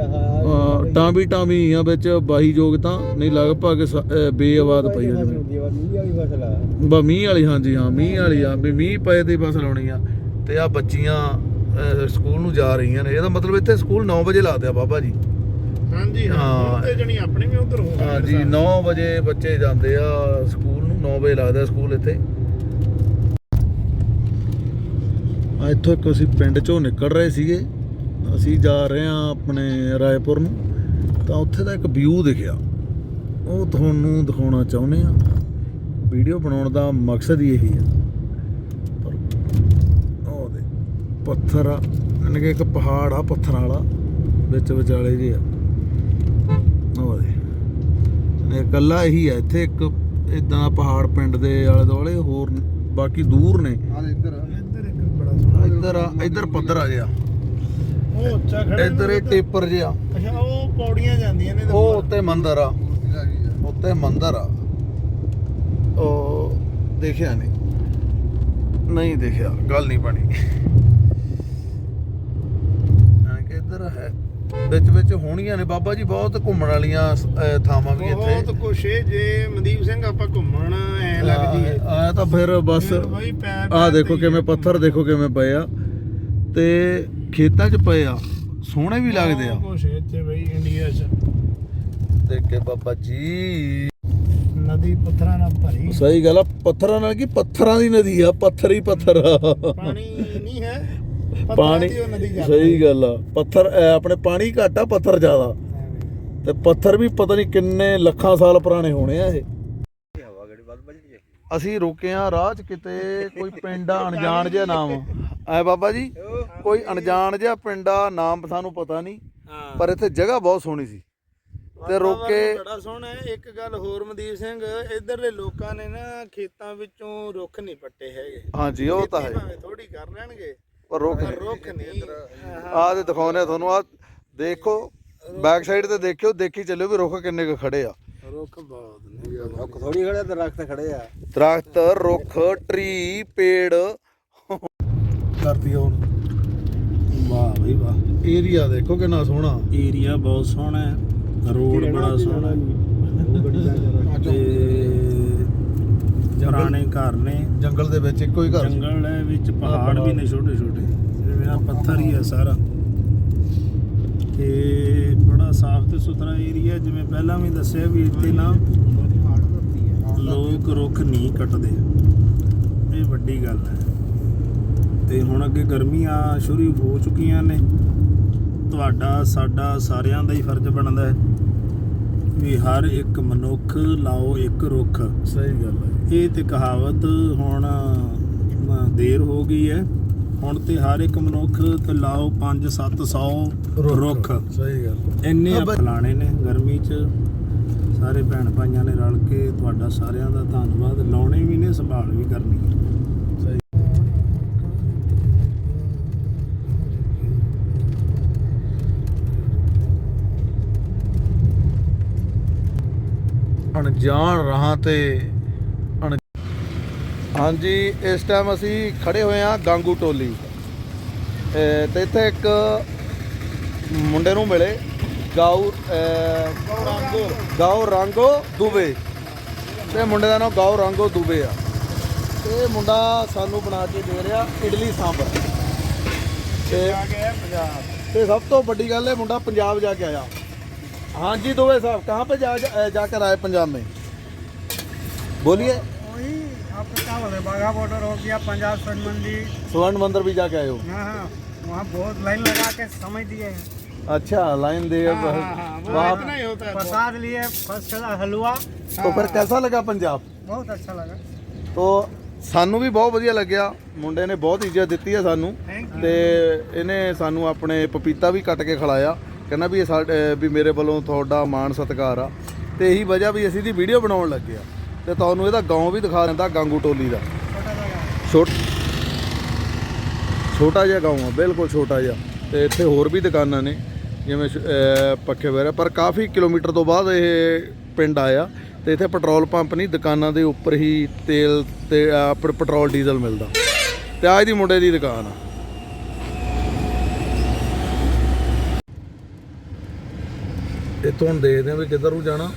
ਅਹ ਟਾਂਬੀ ਟਾਂਬੀ ਆ। ਵਿੱਚ ਬਾਹੀ ਯੋਗ ਤਾਂ ਨਹੀਂ ਲਗਭਗ ਬੇਆਬਾਦ ਪਈ ਆ ਜ਼ਮੀਨ। ਬਾ ਮੀਂਹ ਵਾਲੀ ਹਾਂਜੀ ਹਾਂ ਮੀਂਹ ਵਾਲੀ ਆ। ਵੀ ਮੀਂਹ ਪਏ ਤੇ ਫਸਲ ਆਉਣੀ ਆ। ਤੇ ਆ ਬੱਚੀਆਂ ਸਕੂਲ ਨੂੰ ਜਾ ਰਹੀਆਂ ਨੇ। ਇਹਦਾ ਮਤਲਬ ਇੱਥੇ ਸਕੂਲ 9 ਵਜੇ ਲਾਦੇ ਆ ਬਾਬਾ ਜੀ। ਹਾਂਜੀ ਹਾਂ। ਹੁਣ ਤੇ ਜਣੀ ਆਪਣੀ ਵੀ ਉਧਰ ਹੋ ਗਈ ਹਾਂਜੀ 9 ਵਜੇ ਬੱਚੇ ਜਾਂਦੇ ਆ ਸਕੂਲ ਨੂੰ 9 ਵਜੇ ਲੱਗਦਾ ਸਕੂਲ ਇੱਥੇ ਆ ਇੱਥੋਂ ਇੱਕ ਅਸੀਂ ਪਿੰਡ ਚੋਂ ਨਿਕਲ ਰਹੇ ਸੀਗੇ। ਅਸੀਂ ਜਾ ਰਹੇ ਆ ਆਪਣੇ ਰਾਏਪੁਰ ਨੂੰ। ਤਾਂ ਉੱਥੇ ਦਾ ਇੱਕ ਵਿਊ ਦਿਖਿਆ। ਉਹ ਤੁਹਾਨੂੰ ਦਿਖਾਉਣਾ ਚਾਹੁੰਦੇ ਆ ਵੀਡੀਓ ਬਣਾਉਣ ਦਾ ਮਕਸਦ ਹੀ ਇਹੀ ਆ ਪਰ ਉਹ ਦੇ ਪੱਥਰ ਆ, ਯਾਨੀ ਕਿ ਇੱਕ ਪਹਾੜ ਆ, ਪੱਥਰਾਂ ਵਾਲਾ, ਵਿੱਚ ਵਿਚਾਲੇ ਜੇ ਆ। ਉਹ ਦੇ ਇਹ ਇਕੱਲਾ ਇਹੀ ਆ। ਇੱਥੇ ਇੱਕ ਇਦਾਂ ਪਹਾੜ ਪਿੰਡ ਦੇ ਆਲੇ ਦੁਆਲੇ ਹੋਰ ਬਾਕੀ ਦੂਰ ਨੇ। ਆ ਇੱਧਰ ਇੱਧਰ ਆ ਇੱਧਰ ਪੱਧਰ ਆ ਜਿਆ ਉਹ ਉੱਚਾ ਖੜਾ ਇੱਧਰ ਇਹ ਟੇਪਰ ਜਿਆ ਅੱਛਾ ਉਹ ਪੌੜੀਆਂ ਜਾਂਦੀਆਂ ਨੇ ਉਹ ਉੱਤੇ ਮੰਦਿਰ ਆ। ਉੱਤੇ ਮੰਦਿਰ ਆ। ਉਹ ਦੇਖਿਆ ਨਹੀਂ। ਨਹੀਂ ਦੇਖਿਆ। ਗੱਲ ਨਹੀਂ ਬਣੀ। ਐਂ ਕਿ ਇੱਧਰ ਹੈ ਵਿੱਚ ਵਿੱਚ ਹੋਣੀਆਂ ਨੇ। ਬਾਬਾ ਜੀ ਬਹੁਤ ਘੁੰਮਣ ਵਾਲੀਆਂ ਅਹ, ਥਾਵਾਂ ਵੀ ਇੱਥੇ। ਬਹੁਤ ਕੁਛ ਏ ਜੇ ਮਨਦੀਪ ਸਿੰਘ ਆਪਾਂ ਘੁੰਮਣ ਐ ਲੱਗਦੀ ਏ ਆ ਤਾਂ ਫਿਰ ਬਸ। ਫਿਰ ਬਈ ਪੈਰ ਆ ਪੈਰ ਦੇਖੋ ਤੇ ਕਿਵੇਂ ਪੱਥਰ ਦੇਖੋ ਕਿਵੇਂ ਪਏ ਆ। ਤੇ ਖੇਤਾਂ 'ਚ ਪਏ ਆ। ਸੋਹਣੇ ਵੀ ਲੱਗਦੇ ਆ। ਬਹੁਤ ਕੁਛ ਏ ਇੱਥੇ ਬਈ ਇੰਡੀਆ 'ਚ। ਦੇਖ ਕੇ ਬਾਬਾ ਜੀ। ਨਦੀ ਪੱਥਰਾਂ ਨਾਲ ਭਰੀ। ਸਹੀ ਗੱਲ ਆ ਪੱਥਰਾਂ ਨਾਲ ਕੀ? ਪੱਥਰਾਂ ਦੀ ਨਦੀ ਆ ਪੱਥਰ ਹੀ ਪੱਥਰ ਆ। ਪਾਣੀ ਨਹੀਂ ਹੈ। ਪਾਣੀ ਦੀ ਉਹ ਨਦੀ ਜਾਂਦੀ ਸਹੀ ਗੱਲ ਆ। ਪੱਥਰ ਅਹ, ਆਪਣੇ ਪਾਣੀ ਘੱਟ ਆ ਪੱਥਰ ਜ਼ਿਆਦਾ। ਤੇ ਪੱਥਰ ਵੀ ਪਤਾ ਨਹੀਂ ਕਿੰਨੇ ਲੱਖਾਂ ਸਾਲ ਪੁਰਾਣੇ ਹੋਣੇ ਆ ਇਹ। ਅਸੀਂ ਰੁਕੇ ਆ ਰਾਹ 'ਚ ਕਿਤੇ ਕੋਈ ਪਿੰਡ ਆ ਅਣਜਾਣ ਜਿਹਾ ਨਾਮ। ਐ ਬਾਬਾ ਜੀ ਕੋਈ ਅਣਜਾਣ ਜਿਹਾ ਪਿੰਡ ਆ ਨਾਮ ਸਾਨੂੰ ਪਤਾ ਨਹੀਂ ਹਾਂ। ਪਰ ਇੱਥੇ ਜਗ੍ਹਾ ਬਹੁਤ ਸੋਹਣੀ ਸੀ। ਤੇ ਰੋਕੇ ਬੜਾ ਸੋਹਣਾ ਹੈ। ਇੱਕ ਗੱਲ ਹੋਰ ਮਨਦੀਪ ਸਿੰਘ ਇਧਰਲੇ ਲੋਕਾਂ ਨੇ ਨਾ ਖੇਤਾਂ ਵਿੱਚੋਂ ਰੁੱਖ ਨਹੀਂ ਪੱਟੇ ਹੈਗੇ। ਹਾਂਜੀ ਉਹ ਤਾਂ ਹੈ। ਥੋੜੀ ਕਰ ਲੈਣਗੇ ਪਰ ਰੁਕ ਪਰ ਨਹੀਂ। ਰੁੱਖ ਨਹੀਂ। ਆਹ ਤੇ ਦਿਖਾਉਂਦੇ ਆ ਤੁਹਾਨੂੰ ਆ ਦੇਖੋ ਬੈਕ ਸਾਈਡ ਤੇ ਦੇਖਿਓ ਦੇਖੀ ਚੱਲਿਓ ਵੀ ਰੁੱਖ ਕਿੰਨੇ ਕੁ ਖੜੇ ਆ। ਰੁੱਖ ਬਹੁਤ ਨੇ। ਰੁੱਖ ਥੋੜੀ ਖੜੇ ਦਰਖਤ ਖੜੇ ਆ। ਦਰਖਤ ਰੁੱਖ ਟਰੀ ਪੇੜ। ਕਰਦੀ ਹੁਣ। ਵਾਹ ਬਈ ਵਾਹ। ਏਰੀਆ ਦੇਖੋ ਕਿੰਨਾ ਸੋਹਣਾ। ਏਰੀਆ ਬਹੁਤ ਸੋਹਣਾ ਹੈ। ਰੋਡ ਬੜਾ ਸੋਹਣਾ ਹੈ। ਪੁਰਾਣੇ ਘਰ ਨੇ। ਜੰਗਲ ਦੇ ਵਿੱਚ ਇੱਕੋ ਹੀ ਘਰ ਸੀ। ਜੰਗਲ ਹੈ ਵਿੱਚ ਪਹਾੜ ਵੀ ਨੇ ਛੋਟੇ ਛੋਟੇ। ਜਿਵੇਂ ਆ ਪੱਥਰ ਹੀ ਹੈ ਸਾਰਾ। ਤੇ ਬੜਾ ਸਾਫ਼ ਤੇ ਸੁਥਰਾ ਏਰੀਆ ਜਿਵੇਂ ਪਹਿਲਾਂ ਵੀ ਦੱਸਿਆ ਵੀ ਇੱਥੇ ਨਾ ਲੋਕ ਰੁੱਖ ਨਹੀਂ ਕੱਟਦੇ। ਇਹ ਵੱਡੀ ਗੱਲ ਹੈ। ਤੇ ਹੁਣ ਅੱਗੇ ਗਰਮੀਆਂ ਸ਼ੁਰੂ ਹੋ ਚੁੱਕੀਆਂ ਨੇ। ਤੁਹਾਡਾ ਸਾਡਾ ਸਾਰਿਆਂ ਦਾ ਹੀ ਫਰਜ਼ ਬਣਦਾ ਹੈ। ਵੀ ਹਰ ਇੱਕ ਮਨੁੱਖ ਲਾਓ ਇੱਕ ਰੁੱਖ। ਸਹੀ ਗੱਲ ਹੈ ਇਹ ਤੇ ਕਹਾਵਤ ਹੁਣ ਦੇਰ ਹੋ ਗਈ ਹੈ। ਹੁਣ ਤੇ ਹਰ ਇੱਕ ਮਨੁੱਖ ਤੇ ਲਾਓ 5 700 ਰੁੱਖ। ਸਹੀ ਗੱਲ ਇੰਨੇ ਫਲਾਣੇ ਨੇ ਗਰਮੀ 'ਚ। ਸਾਰੇ ਭੈਣ ਭਾਈਆਂ ਨੇ ਰਲ ਕੇ ਤੁਹਾਡਾ ਸਾਰਿਆਂ ਦਾ ਧੰਨਵਾਦ। ਲਾਉਣੇ ਵੀ ਨੇ ਸੰਭਾਲ ਵੀ ਕਰਨੀ ਹੈ। ਅਣਜਾਣ ਰਹਾਂ ਤੇ ਹਾਂਜੀ, ਇਸ ਟਾਈਮ ਅਸੀਂ ਖੜੇ ਹੋਏ ਹਾਂ ਗਾਂਗੂ ਟੋਲੀ। ਇਹ ਤੇ ਇੱਥੇ ਇੱਕ ਮੁੰਡੇ ਨੂੰ ਮਿਲੇ ਗਾਉ ਗੌਰਾਂਗੋ ਗਾਉ ਰਾਂਗੋ ਦੁਬੇ। ਤੇ ਮੁੰਡੇ ਦਾ ਨਾਮ ਗਾਉ ਰਾਂਗੋ ਦੁਬੇ ਆ। ਤੇ ਇਹ ਮੁੰਡਾ ਸਾਨੂੰ ਬਣਾ ਕੇ ਦੇ ਰਿਹਾ ਇਡਲੀ ਸਾਂਬਰ। ਤੇ ਆ ਗਿਆ ਪੰਜਾਬ ਤੇ ਸਭ ਤੋਂ ਵੱਡੀ ਗੱਲ ਇਹ ਮੁੰਡਾ ਪੰਜਾਬ ਜਾ ਕੇ ਆਇਆ। ਹਾਂਜੀ दुबे साहब कहाँ पे जा जा- जाकर आए पंजाब में बोलिए वही आपका क्या बोल रहे बाघा बॉर्डर हो गया पंजाब स्वर्ण मंदिर स्वर्ण मंदिर भी जाके आए हो हाँ हाँ वहाँ बहुत लाइन लगा के समय दिए हैं अच्छा लाइन दे हाँ, हाँ, हाँ, वो वहाँ इतना ही होता है प्रसाद लिए फर्स्ट क्लास हलवा तो फिर कैसा लगा पंजाब बहुत अच्छा लगा ਤੋ ਸਾਨੂੰ ਵੀ ਬਹੁਤ ਵਧੀਆ ਲੱਗਿਆ ਮੁੰਡੇ ਨੇ ਬਹੁਤ ਇੱਜ਼ਤ ਦਿੱਤੀ ਹੈ ਸਾਨੂੰ ਥੈਂਕ ਤੇ ਇਹਨੇ ਸਾਨੂੰ ਆਪਣੇ ਪਪੀਤਾ ਵੀ ਕੱਟ ਕੇ ਖਿਲਾਇਆ ਕਹਿੰਦਾ ਵੀ ਇਹ ਸਾਡੇ ਵੀ ਮੇਰੇ ਵੱਲੋਂ ਤੁਹਾਡਾ ਮਾਣ ਸਤਿਕਾਰ ਆ। ਤੇ ਇਹੀ ਵਜ੍ਹਾ ਵੀ ਅਸੀਂ ਦੀ ਵੀਡੀਓ ਬਣਾਉਣ ਲੱਗੇ ਆ। ਤੇ ਤੁਹਾਨੂੰ ਇਹਦਾ ਗਾਉਂ ਵੀ ਦਿਖਾ ਦਿੰਦਾ, ਗਾਂਗੂ ਟੋਲੀ ਦਾ। ਛੋਟਾ ਜਿਹਾ ਗਾਉਂ ਆ, ਬਿਲਕੁਲ ਛੋਟਾ ਜਿਹਾ। ਤੇ ਇੱਥੇ ਹੋਰ ਵੀ ਦੁਕਾਨਾਂ ਨੇ, ਜਿਵੇਂ ਪੱਖੇ ਵਗੈਰਾ, ਪਰ ਕਾਫੀ ਕਿਲੋਮੀਟਰ ਤੋਂ ਬਾਅਦ ਇਹ ਪਿੰਡ ਆਇਆ। ਤੇ ਇੱਥੇ ਪੈਟਰੋਲ ਪੰਪ ਨਹੀਂ, ਦੁਕਾਨਾਂ ਦੇ ਉੱਪਰ ਹੀ ਤੇਲ ਤੇ ਪੈਟਰੋਲ ਡੀਜ਼ਲ ਮਿਲਦਾ। ਤੇ ਆਜ ਦੀ ਮੁੰਡੇ ਦੀ ਦੁਕਾਨ ਆ। ਇੱਥੋਂ ਹੁਣ ਦੇਖਦੇ ਆ ਵੀ ਕਿੱਧਰ ਨੂੰ ਜਾਣਾ।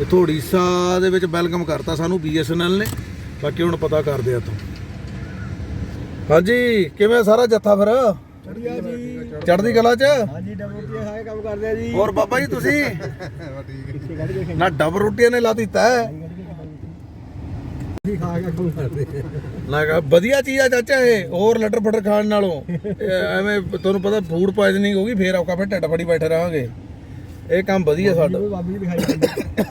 ਇੱਥੋਂ ਉੜੀਸਾ ਦੇ ਵਿੱਚ ਵੈਲਕਮ ਕਰਤਾ ਸਾਨੂੰ BSNL ਨੇ। ਬਾਕੀ ਹੁਣ ਪਤਾ ਕਰਦੇ ਆ ਇੱਥੋਂ। ਹਾਂਜੀ ਕਿਵੇਂ ਸਾਰਾ ਜੱਥਾ ਫਿਰ? ਚੜ੍ਹਦੀ ਕਲਾ ਚ? ਹਾਂਜੀ ਡਬਲ ਰੋਟੀਆਂ ਖਾ ਕੇ ਕੰਮ ਕਰਦੇ ਆ ਜੀ। ਹੋਰ ਬਾਬਾ ਜੀ ਤੁਸੀਂ? ਨਾ ਡਬਲ ਰੋਟੀਆਂ ਨੇ ਲਾਤੀ ਤੈ ਖਾ ਨਾ ਕਾ ਵਧੀਆ ਚੀਜ਼ ਆ ਚਾਚਾ ਇਹ ਹੋਰ ਲਟਰ ਫਟਰ ਖਾਣ ਨਾਲੋਂ। ਐਵੇਂ ਤੁਹਾਨੂੰ ਪਤਾ ਫੂਡ ਪਾਇਜ਼ਨਿੰਗ ਹੋ ਗਈ ਫੇਰ ਔਕਾ ਫੇਰ ਢੱਡ ਫੜੀ ਬੈਠੇ ਰਹਾਂਗੇ। ਇਹ ਕੰਮ ਵਧੀਆ ਸਾਡਾ। ਬਾਬੀ ਦਿਖਾਈ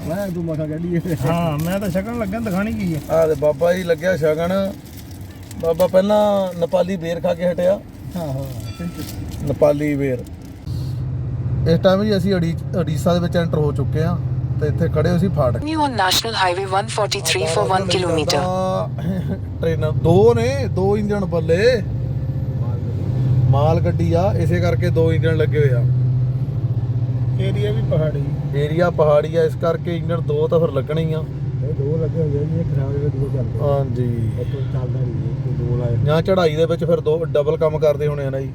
ਮੈਂ ਤੂੰ ਮਸਾ ਗੱਡੀ ਹਾਂ ਮੈਂ ਤਾਂ ਸ਼ਕਲ ਲੱਗਾ ਦਿਖਾਣੀ ਕੀ ਹੈ ਆ ਤੇ ਬਾਬਾ ਜੀ ਲੱਗਿਆ ਸ਼ਗਨ। ਬਾਬਾ ਪਹਿਲਾਂ ਨੇਪਾਲੀ ਬੇਰ ਖਾ ਕੇ ਹਟਿਆ। ਹਾਂ ਹਾਂ ਨੇਪਾਲੀ ਬੇਰ। ਇਸ ਟਾਈਮ ਜੀ ਅਸੀਂ ਅੜੀ ਉੜੀਸਾ ਦੇ ਵਿੱਚ ਐਂਟਰ ਹੋ ਚੁੱਕੇ ਆ ਤੇ ਇੱਥੇ ਖੜੇ ਹੋਏ ਸੀ ਫਾਟਕ। New on National Highway 143 for 1 kilometer. Train ਦੋ ਨੇ ਦੋ ਇੰਜਣ ਬੱਲੇ। ਮਾਲ ਗੱਡੀ ਆ ਇਸੇ ਕਰਕੇ ਦੋ ਇੰਜਣ ਲੱਗੇ ਹੋਏ ਆ। ਏਰੀਆ ਵੀ ਪਹਾੜੀ। ਏਰੀਆ ਪਹਾੜੀ ਆ ਇਸ ਕਰਕੇ ਇੰਜਣ ਦੋ ਤਾਂ ਫਿਰ ਲੱਗਣੇ ਹੀ ਆ। ਇਹ ਦੋ ਲੱਗੇ ਹੋਏ ਨੇ ਇੱਕ ਖਰਾਬ ਦੇ ਦੋ ਚੱਲਦੇ ਹਾਂਜੀ। ਇੱਕ ਚੱਲਦਾ ਨਹੀਂ ਇੱਕ ਦੋ ਲਾਏ। ਜਾਂ ਚੜ੍ਹਾਈ ਦੇ ਵਿੱਚ ਫਿਰ ਦੋ ਡਬਲ ਕੰਮ ਕਰਦੇ ਹੋਣੇ ਆ ਨਾ ਜੀ।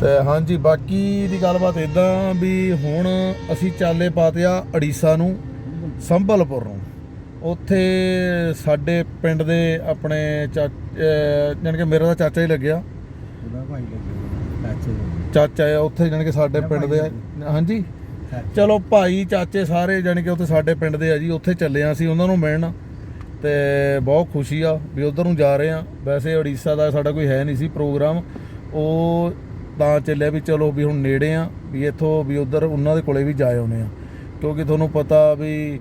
ਤੇ ਹਾਂਜੀ ਬਾਕੀ ਦੀ ਗੱਲਬਾਤ ਇਦਾਂ ਵੀ ਹੁਣ ਅਸੀਂ ਚਾਲੇ ਪਾਤੇ ਆ ਅੜੀਸਾ ਨੂੰ ਸੰਭਲਪੁਰ ਨੂੰ। ਉੱਥੇ ਸਾਡੇ ਪਿੰਡ ਦੇ ਆਪਣੇ ਜਾਨ ਕਿ ਮੇਰਾ ਤਾਂ ਚਾਚਾ ਹੀ ਲੱਗਿਆ। ਉਹਦਾ ਭਾਈ ਲੱਗੇ ਚਾਚੇ ਚਾਚਾ ਆ ਉੱਥੇ ਜਾਨ ਕਿ ਸਾਡੇ ਪਿੰਡ ਦੇ ਆ। ਹਾਂਜੀ। ਚਲੋ ਭਾਈ, ਚਾਚੇ ਸਾਰੇ ਜਾਣੀ ਕਿ ਉੱਥੇ ਸਾਡੇ ਪਿੰਡ ਦੇ ਆ ਜੀ, ਉੱਥੇ ਚੱਲੇ ਆ ਅਸੀਂ ਉਹਨਾਂ ਨੂੰ ਮਿਲਣ। ਤੇ ਬਹੁਤ ਖੁਸ਼ੀ ਆ ਵੀ ਉਧਰ ਨੂੰ ਜਾ ਰਹੇ ਆ। ਵੈਸੇ ਉੜੀਸਾ ਦਾ ਸਾਡਾ ਕੋਈ ਹੈ ਨਹੀਂ ਸੀ ਪ੍ਰੋਗਰਾਮ। ਉਹ ਤਾਂ ਚੱਲਿਆ ਵੀ ਚਲੋ ਵੀ ਹੁਣ ਨੇੜੇ ਆ, ਵੀ ਇੱਥੋਂ ਵੀ ਉਧਰ ਉਹਨਾਂ ਦੇ ਕੋਲੇ ਵੀ ਜਾ ਆਉਨੇ ਆ। ਕਿਉਂਕਿ ਤੁਹਾਨੂੰ ਪਤਾ ਵੀ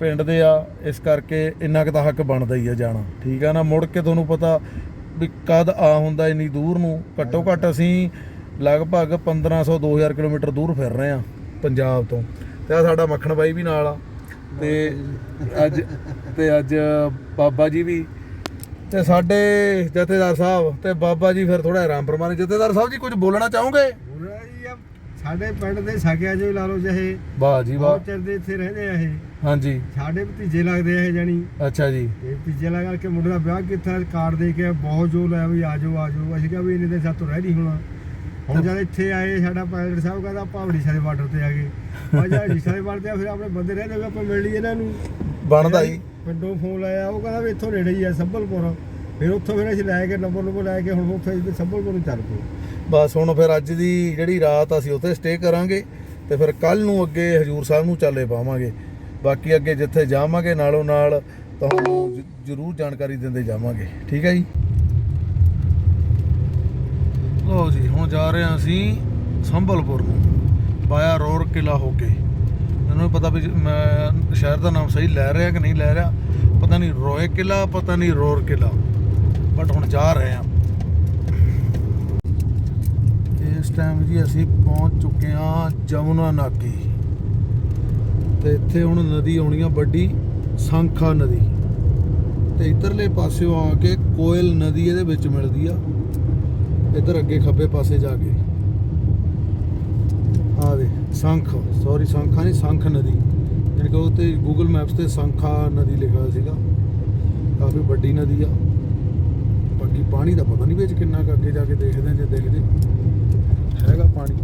ਪਿੰਡ ਦੇ ਆ, ਇਸ ਕਰਕੇ ਇੰਨਾ ਕੁ ਤਾਂ ਹੱਕ ਬਣਦਾ ਹੀ ਆ ਜਾਣਾ। ਠੀਕ ਆ ਨਾ? ਮੁੜ ਕੇ ਤੁਹਾਨੂੰ ਪਤਾ ਵੀ ਕਦ ਆ ਹੁੰਦਾ ਇੰਨੀ ਦੂਰ ਨੂੰ। ਘੱਟੋ ਘੱਟ ਅਸੀਂ ਲਗਭਗ 1500 2000 ਕਿਲੋਮੀਟਰ ਦੂਰ ਫਿਰ ਰਹੇ ਆ ਪੰਜਾਬ ਤੋਂ। ਤੇ ਆ ਸਾਡਾ ਮੱਖਣ ਬਾਈ ਵੀ ਨਾਲ ਆ। ਤੇ ਅੱਜ ਤੇ ਅੱਜ ਬਾਬਾ ਜੀ ਵੀ ਤੇ ਸਾਡੇ ਜਥੇਦਾਰ ਸਾਹਿਬ ਤੇ ਬਾਬਾ ਜੀ ਫਿਰ ਥੋੜਾ ਆਰਾਮ ਫਰਮਾਨੇ ਜਥੇਦਾਰ ਸਾਹਿਬ ਜੀ ਕੁਝ ਬੋਲਣਾ ਚਾਹੋਗੇ? ਸਾਡੇ ਪਿੰਡ ਦੇ ਸਾਕਿਆ ਜੋ ਲਾ ਲਓ ਚਾਹੇ ਵਾਹ ਜੀ ਵਾਹ। ਚਿਰ ਦੇ ਇੱਥੇ ਰਹਿੰਦੇ ਆ ਇਹ। ਹਾਂਜੀ। ਸਾਡੇ ਭਤੀਜੇ ਲੱਗਦੇ ਆ ਇਹ ਜਾਨੀ ਅੱਛਾ ਜੀ। ਤੇ ਭਤੀਜੇ ਲਗਾ ਕੇ ਮੁੰਡੇ ਦਾ ਵਿਆਹ ਕੀਤਾ ਕਾਰਡ ਦੇ ਕੇ ਬਹੁਤ ਜੋ ਲਾਇਆ ਵੀ ਆਜੋ ਆਜੋ ਅਸੀਂ ਕਿਹਾ ਵੀ ਇਹਨੇ ਦੇ ਸਾਤੋਂ ਰਹਿ ਨਹੀਂ ਹੋਣਾ। ਹੁਣ ਜਦ ਇੱਥੇ ਆਏ ਸਾਡਾ ਪਾਇਲਟ ਸਾਹਿਬ ਕਹਿੰਦਾ ਆਪਾਂ ਉੜੀਸਾ ਦੇ ਬਾਰਡਰ ਤੇ ਆ ਗਏ। ਆ ਜਾ ਦੇ ਬਾਰਡਰ ਤੇ ਆ, ਫਿਰ ਆਪਣੇ ਬੰਦੇ ਰਹਿ ਜਾਵੇ ਆਪਾਂ ਮਿਲ ਲਈਏ ਇਹਨਾਂ ਨੂੰ। ਬਣਦਾ ਜੀ। ਪਿੰਡੋਂ ਫੋਨ ਆਇਆ ਉਹ ਕਹਿੰਦਾ ਵੀ ਇੱਥੋਂ ਨੇੜੇ ਹੀ ਆ ਸੰਭਲਪੁਰ। ਫਿਰ ਉੱਥੋਂ ਫਿਰ ਅਸੀਂ ਲੈ ਕੇ ਨੰਬਰ ਨੰਬਰ ਲੈ ਕੇ ਹੁਣ ਉੱਥੇ ਸੰਭਲਪੁਰ ਨੂੰ ਚੱਲ ਪਏ। ਬਸ ਹੁਣ ਫਿਰ ਅੱਜ ਦੀ ਜਿਹੜੀ ਰਾਤ ਅਸੀਂ ਉੱਥੇ ਸਟੇ ਕਰਾਂਗੇ ਤੇ ਫਿਰ ਕੱਲ ਨੂੰ ਅੱਗੇ ਹਜੂਰ ਸਾਹਿਬ ਨੂੰ ਚੱਲੇ ਪਾਵਾਂਗੇ। ਬਾਕੀ ਅੱਗੇ ਜਿੱਥੇ ਜਾਵਾਂਗੇ ਨਾਲੋਂ ਨਾਲ ਤੁਹਾਨੂੰ ਜ- ਜ਼ਰੂਰ ਜਾਣਕਾਰੀ ਦਿੰਦੇ ਜਾਵਾਂਗੇ। ਠੀਕ ਹੈ ਜੀ? ਲਓ ਜੀ, ਹੁਣ ਜਾ ਰਹੇ ਹਾਂ ਅਸੀਂ ਸੰਭਲਪੁਰ ਨੂੰ, ਬਾਇਆ ਰੋਰ ਕਿਲਾ ਹੋ ਕੇ। ਮੈਨੂੰ ਪਤਾ ਵੀ ਮੈਂ ਸ਼ਹਿਰ ਦਾ ਨਾਮ ਸਹੀ ਲੈ ਰਿਹਾ ਕਿ ਨਹੀਂ ਲੈ ਰਿਹਾ, ਪਤਾ ਨਹੀਂ ਰੋਏ ਕਿਲਾ, ਪਤਾ ਨਹੀਂ ਰੋਰ ਕਿਲਾ ਬਟ ਹੁਣ ਜਾ ਰਹੇ ਹਾਂ। ਇਸ ਟਾਈਮ ਜੀ ਅਸੀਂ ਪਹੁੰਚ ਚੁੱਕੇ ਹਾਂ ਜਮੁਨਾ ਨਾਕੀ ਤੇ ਇੱਥੇ ਹੁਣ ਨਦੀ ਆਉਣੀ ਆ ਵੱਡੀ, ਸੰਖਾ ਨਦੀ। ਤੇ ਇਧਰਲੇ ਪਾਸਿਓਂ ਆ ਕੇ ਕੋਇਲ ਨਦੀ ਇਹਦੇ ਵਿੱਚ ਮਿਲਦੀ ਆ। ਇੱਧਰ ਅੱਗੇ ਖੱਬੇ ਪਾਸੇ ਜਾ ਕੇ। ਆ ਦੇ ਸੰਖ ਸੌਰੀ ਸੰਖਾ ਨਹੀਂ, ਸੰਖ ਨਦੀ। ਜਿਹੜੀ ਕਿ ਉਹ ਤੇ ਗੂਗਲ ਮੈਪਸ ਤੇ ਸੰਖਾ ਨਦੀ ਲਿਖਿਆ ਸੀਗਾ। ਕਾਫੀ ਵੱਡੀ ਨਦੀ ਆ। ਬਾਕੀ ਪਾਣੀ ਦਾ ਪਤਾ ਨਹੀਂ ਵਿੱਚ ਕਿੰਨਾ ਕੁ ਅੱਗੇ ਜਾ ਕੇ ਦੇਖਦੇ ਹਾਂ ਜੇ ਦੇਖਦੇ। ਹੈਗਾ ਪਾਣੀ।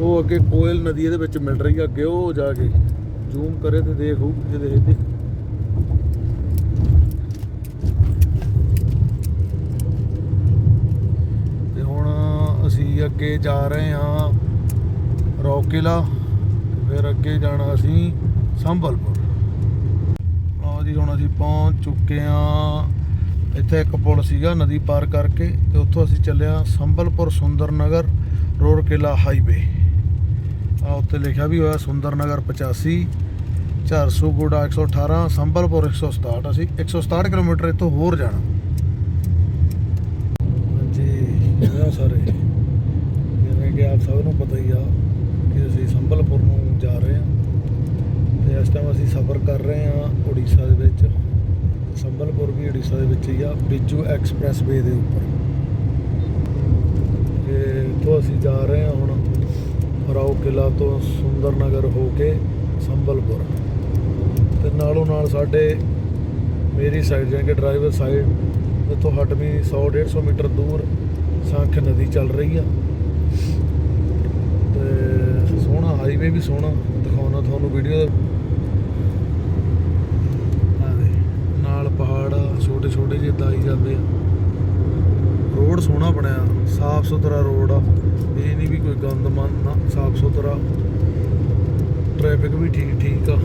ਉਹ ਅੱਗੇ ਕੋਇਲ ਨਦੀ ਇਹਦੇ ਵਿੱਚ ਮਿਲ ਰਹੀ ਆ, ਅੱਗੇ ਉਹ ਜਾ ਕੇ। ਜ਼ੂਮ ਕਰੇ ਤੇ ਦੇਖ ਹੋਊ ਜੇ ਦੇਖਦੇ ਤੇ ਹੁਣ ਅਸੀਂ ਅੱਗੇ ਜਾ ਰਹੇ ਹਾਂ ਰੌਕਿਲਾ ਫਿਰ ਅੱਗੇ ਜਾਣਾ ਅਸੀਂ ਸੰਭਲਪੁਰ ਲਓ ਜੀ, ਹੁਣ ਅਸੀਂ ਪਹੁੰਚ ਚੁੱਕੇ ਹਾਂ। ਇੱਥੇ ਇੱਕ ਪੁਲ ਸੀਗਾ ਨਦੀ ਪਾਰ ਕਰਕੇ ਤੇ ਉੱਥੋਂ ਅਸੀਂ ਚੱਲੇ ਹਾਂ ਸੰਭਲਪੁਰ ਸੁੰਦਰ ਨਗਰ ਰੋਰਕੇਲਾ ਹਾਈਵੇ। ਆ ਉੱਤੇ ਲਿਖਿਆ ਵੀ ਹੋਇਆ ਸੁੰਦਰ ਨਗਰ 85 ਝਾਰਸੂਗੁੜਾ 118 ਸੰਭਲਪੁਰ 167 ਅਸੀਂ 167 ਕਿਲੋਮੀਟਰ ਇੱਥੋਂ ਹੋਰ ਜਾਣਾ ਹਾਂਜੀ ਇਹ ਸਾਰੇ ਜਿਵੇਂ ਕਿ ਆਪ ਸਭ ਨੂੰ ਪਤਾ ਹੀ ਆ ਕਿ ਅਸੀਂ ਸੰਭਲਪੁਰ ਨੂੰ ਜਾ ਰਹੇ ਹਾਂ ਤੇ ਇਸ ਟਾਈਮ ਅਸੀਂ ਸਫ਼ਰ ਕਰ ਰਹੇ ਹਾਂ ਉੜੀਸਾ ਦੇ ਵਿੱਚ। ਸੰਬਲਪੁਰ ਵੀ ਉੜੀਸਾ ਦੇ ਵਿੱਚ ਹੀ ਆ, ਬਿੱਜੂ ਐਕਸਪ੍ਰੈਸ ਵੇ ਦੇ ਉੱਪਰ। ਤੇ ਇੱਥੋਂ ਅਸੀਂ ਜਾ ਰਹੇ ਹਾਂ ਹੁਣ ਰਾਓ ਕਿਲਾ ਤੋਂ ਸੁੰਦਰ ਨਗਰ ਹੋ ਕੇ ਸੰਬਲਪੁਰ। ਤੇ ਨਾਲੋਂ ਨਾਲ ਸਾਡੇ ਮੇਰੀ ਸਾਈਡ ਜਾਣੀ ਕਿ ਡਰਾਈਵਰ ਸਾਈਡ ਇੱਥੋਂ ਹਟਵੀਂ 100 150 ਮੀਟਰ ਦੂਰ ਸੰਖ ਨਦੀ ਚੱਲ ਰਹੀ ਆ ਤੇ ਸੋਹਣਾ ਹਾਈਵੇ ਵੀ ਸੋਹਣਾ ਦਿਖਾਉਣਾ ਤੁਹਾਨੂੰ ਵੀਡੀਓ ਆਵੇ ਨਾਲ ਪਹਾੜ ਛੋਟੇ ਛੋਟੇ ਜਿਹੇ ਦਾਈ ਜਾਂਦੇ ਆ। ਰੋਡ ਸੋਹਣਾ ਬਣਿਆ, ਸਾਫ਼ ਸੁਥਰਾ ਰੋਡ ਆ। ਇਹ ਨਹੀਂ ਵੀ ਕੋਈ ਗੰਦ ਮੰਦ ਨਾ, ਸਾਫ਼ ਸੁਥਰਾ। ਟ੍ਰੈਫਿਕ ਵੀ ਠੀਕ ਠੀਕ ਆ।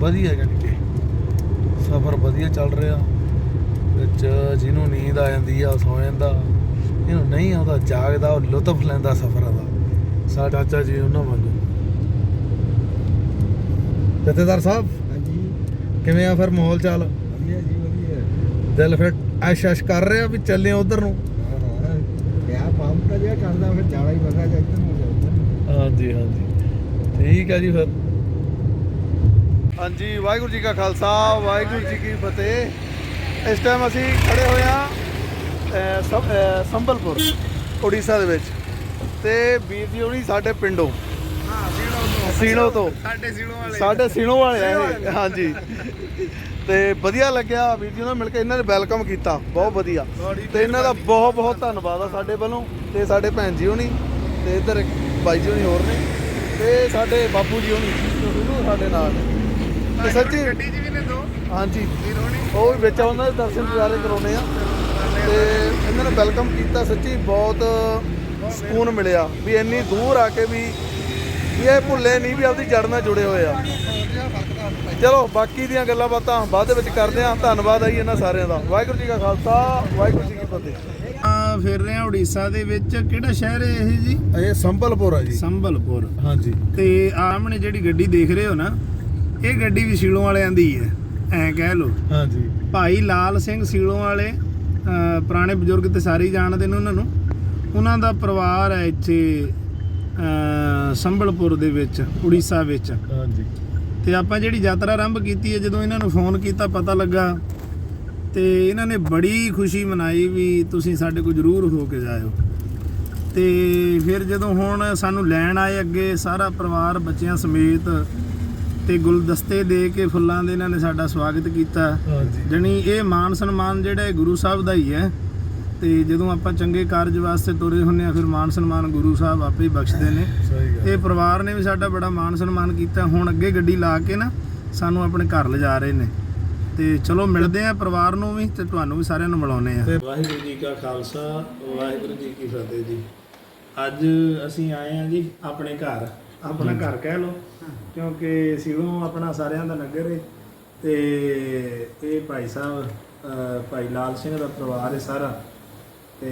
ਵਧੀਆ ਜਾਣੀ ਕਿ, ਸਫ਼ਰ ਵਧੀਆ ਚੱਲ ਰਿਹਾ। ਵਿੱਚ ਜਿਹਨੂੰ ਨੀਂਦ ਆ ਜਾਂਦੀ ਆ, ਸੌ ਜਾਂਦਾ। ਇਹਨੂੰ ਨਹੀਂ ਆਉਂਦਾ ਜਾਗਦਾ ਉਹ ਲੁਤਫ ਲੈਂਦਾ ਸਫ਼ਰ ਦਾ। ਸਾਡਾ ਚਾਚਾ ਜੀ ਉਹਨਾਂ ਵਾਂਗੂ। ਜਥੇਦਾਰ ਸਾਹਿਬ ਹਾਂਜੀ। ਕਿਵੇਂ ਆ ਫਿਰ ਮਾਹੌਲ ਚਾਲ? ਵਧੀਆ ਜੀ ਵਧੀਆ। ਦਿਲ ਫਿਰ ਐਸ਼ ਐਸ਼ ਕਰ ਰਿਹਾ ਵੀ ਚੱਲੇ ਉਧਰ ਨੂੰ? ਹਾਂ ਹਾਂ। ਵਿਆਹ ਪੰਪ ਤਾਂ ਜਿਹੜਾ ਕਰਦਾ ਫਿਰ ਜਾਣਾ ਹੀ ਪਤਾ ਜਾਂ ਇੱਧਰ ਨੂੰ ਜਾਊਗਾ ਹਾਂਜੀ ਹਾਂਜੀ। ਠੀਕ ਹੈ ਜੀ ਫਿਰ। ਹਾਂਜੀ ਵਾਹਿਗੁਰੂ ਜੀ ਕਾ ਖਾਲਸਾ ਵਾਹਿਗੁਰੂ ਜੀ ਕੀ ਫਤਿਹ। ਇਸ ਟਾਈਮ ਅਸੀਂ ਖੜੇ ਹੋਏ ਆ ਸੰਬਲਪੁਰ ਉੜੀਸਾ ਦੇ ਵਿੱਚ। ਤੇ ਵੀਰ ਜੀ ਹੋਣੀ ਸਾਡੇ ਪਿੰਡੋਂ। ਸੀਣੋ ਤੋਂ। ਸਾਡੇ ਜ਼ਿਲ੍ਹੇ ਵਾਲੇ। ਸਾਡੇ ਸੀਣੋ ਵਾਲੇ ਆ ਇਹ। ਹਾਂਜੀ। ਤੇ ਵਧੀਆ ਲੱਗਿਆ ਵੀਰ ਜੀ ਨਾਲ ਮਿਲ ਕੇ। ਇਹਨਾਂ ਨੇ ਵੈਲਕਮ ਕੀਤਾ। ਬਹੁਤ ਵਧੀਆ। ਤੇ ਇਹਨਾਂ ਦਾ ਬਹੁਤ ਬਹੁਤ ਧੰਨਵਾਦ ਆ ਸਾਡੇ ਵੱਲੋਂ। ਤੇ ਸਾਡੇ ਭੈਣ ਜੀ ਹੋਣੀ। ਤੇ ਇੱਧਰ ਬਾਈ ਜੀ ਹੋਣੀ ਹੋਰ ਨੇ। ਤੇ ਸਾਡੇ ਬਾਪੂ ਜੀ ਹੋਣੀ। ਸਾਡੇ ਨਾਲ ਨੇ। ਤੇ ਸੱਚੀ ਗੱਡੀ 'ਚ ਵੀ ਨੇ ਦੋ। ਹਾਂਜੀ। ਵੀਰ ਹੋਣੀ। ਉਹ ਵੀ ਵਿੱਚ ਉਹਨਾਂ ਦੇ ਦਰਸ਼ਨ ਦਿਦਾਰੇ ਕਰਾਉਣੇ ਆ। ਤੇ ਇਹਨਾਂ ਨੇ ਵੈਲਕਮ ਕੀਤਾ ਸੱਚੀ ਬਹੁਤ ਸਕੂਨ ਮਿਲਿਆ ਵੀ ਇੰਨੀ ਦੂਰ ਆ ਕੇ ਵੀ ਵੀ ਇਹ ਭੁੱਲੇ ਨਹੀਂ ਵੀ ਆਪਦੀ ਜੜ ਨਾਲ ਜੁੜੇ ਹੋਏ ਆ। ਚਲੋ ਬਾਕੀ ਦੀਆਂ ਗੱਲਾਂ ਬਾਤਾਂ ਬਾਅਦ ਦੇ ਵਿੱਚ ਕਰਦੇ ਆ ਧੰਨਵਾਦ ਆ ਜੀ ਇਹਨਾਂ ਸਾਰਿਆਂ ਦਾ। ਵਾਹਿਗੁਰੂ ਜੀ ਕਾ ਖਾਲਸਾ ਵਾਹਿਗੁਰੂ ਜੀ ਕੀ ਫਤਿਹ। ਆ ਫਿਰ ਰਹੇ ਆ ਉੜੀਸਾ ਦੇ ਵਿੱਚ। ਕਿਹੜਾ ਸ਼ਹਿਰ ਹੈ ਇਹ ਜੀ? ਇਹ ਸੰਬਲਪੁਰ ਆ ਜੀ। ਸੰਬਲਪੁਰ। ਹਾਂਜੀ। ਤੇ ਆਮਣੇ ਜਿਹੜੀ ਗੱਡੀ ਦੇਖ ਰਹੇ ਹੋ ਨਾ ਇਹ ਗੱਡੀ ਵੀ ਸੀਲੋਂ ਵਾਲਿਆਂ ਦੀ ਹੈ। ਐਂ ਕਹਿ ਲਓ। ਹਾਂਜੀ। ਭਾਈ ਲਾਲ ਸਿੰਘ ਸੀਲੋਂ ਵਾਲੇ ਪੁਰਾਣੇ ਬਜ਼ੁਰਗ ਤੇ ਸਾਰੇ ਜਾਣਦੇ ਨੇ ਉਹਨਾਂ ਨੂੰ। ਉਹਨਾਂ ਦਾ ਪਰਿਵਾਰ ਹੈ ਇੱਥੇ ਅਹ ਸੰਬਲਪੁਰ ਦੇ ਵਿੱਚ ਉੜੀਸਾ ਵਿੱਚ। ਹਾਂਜੀ। ਤੇ ਆਪਾਂ ਜਿਹੜੀ ਯਾਤਰਾ ਆਰੰਭ ਕੀਤੀ ਹੈ ਜਦੋਂ ਇਹਨਾਂ ਨੂੰ ਫੋਨ ਕੀਤਾ ਪਤਾ ਲੱਗਾ ਤੇ ਇਹਨਾਂ ਨੇ ਬੜੀ ਖੁਸ਼ੀ ਮਨਾਈ ਵੀ ਤੁਸੀਂ ਸਾਡੇ ਕੋਲ ਜ਼ਰੂਰ ਹੋ ਕੇ ਜਾਇਓ। ਤੇ ਫਿਰ ਜਦੋਂ ਹੁਣ ਸਾਨੂੰ ਲੈਣ ਆਏ ਅੱਗੇ ਸਾਰਾ ਪਰਿਵਾਰ ਬੱਚਿਆਂ ਸਮੇਤ ਤੇ ਗੁਲਦਸਤੇ ਦੇ ਕੇ ਫੁੱਲਾਂ ਦੇ ਇਹਨਾਂ ਨੇ ਸਾਡਾ ਸਵਾਗਤ ਕੀਤਾ। ਜਣੀ ਇਹ ਮਾਨ ਸਨਮਾਨ ਜਿਹੜਾ ਗੁਰੂ ਸਾਹਿਬ ਦਾ ਹੀ ਹੈ। ਤੇ ਜਦੋਂ ਆਪਾਂ ਚੰਗੇ ਕਾਰਜ ਵਾਸਤੇ ਤੁਰੇ ਹੁੰਨੇ ਆ ਫਿਰ ਮਾਨ ਸਨਮਾਨ ਗੁਰੂ ਸਾਹਿਬ ਆਪੇ ਹੀ ਬਖਸ਼ਦੇ ਨੇ। ਇਹ ਪਰਿਵਾਰ ਨੇ ਵੀ ਸਾਡਾ ਬੜਾ ਮਾਨ ਸਨਮਾਨ ਕੀਤਾ। ਹੁਣ ਅੱਗੇ ਗੱਡੀ ਲਾ ਕੇ ਨਾ ਸਾਨੂੰ ਆਪਣੇ ਘਰ ਲਿਜਾ ਰਹੇ ਨੇ। ਤੇ ਚਲੋ ਮਿਲਦੇ ਆ ਪਰਿਵਾਰ ਨੂੰ ਵੀ ਤੇ ਤੁਹਾਨੂੰ ਵੀ ਸਾਰਿਆਂ ਨੂੰ ਮਿਲਾਉਨੇ ਆ। ਵਾਹਿਗੁਰੂ ਜੀ ਕਾ ਖਾਲਸਾ ਵਾਹਿਗੁਰੂ ਜੀ ਕੀ ਫਤਿਹ ਜੀ। ਅੱਜ ਅਸੀਂ ਆਏ ਆ ਜੀ ਆਪਣੇ ਘਰ। ਆਪਣਾ ਘਰ ਕਹਿ ਲਓ ਕਿਉਂਕਿ ਸਿਰੋਂ ਆਪਣਾ ਸਾਰਿਆਂ ਦਾ ਨਗਰ ਹੈ ਤੇ ਇਹ ਭਾਈ ਸਾਹਿਬ ਭਾਈ ਲਾਲ ਸਿੰਘ ਦਾ ਪਰਿਵਾਰ ਹੈ ਸਾਰਾ। ਤੇ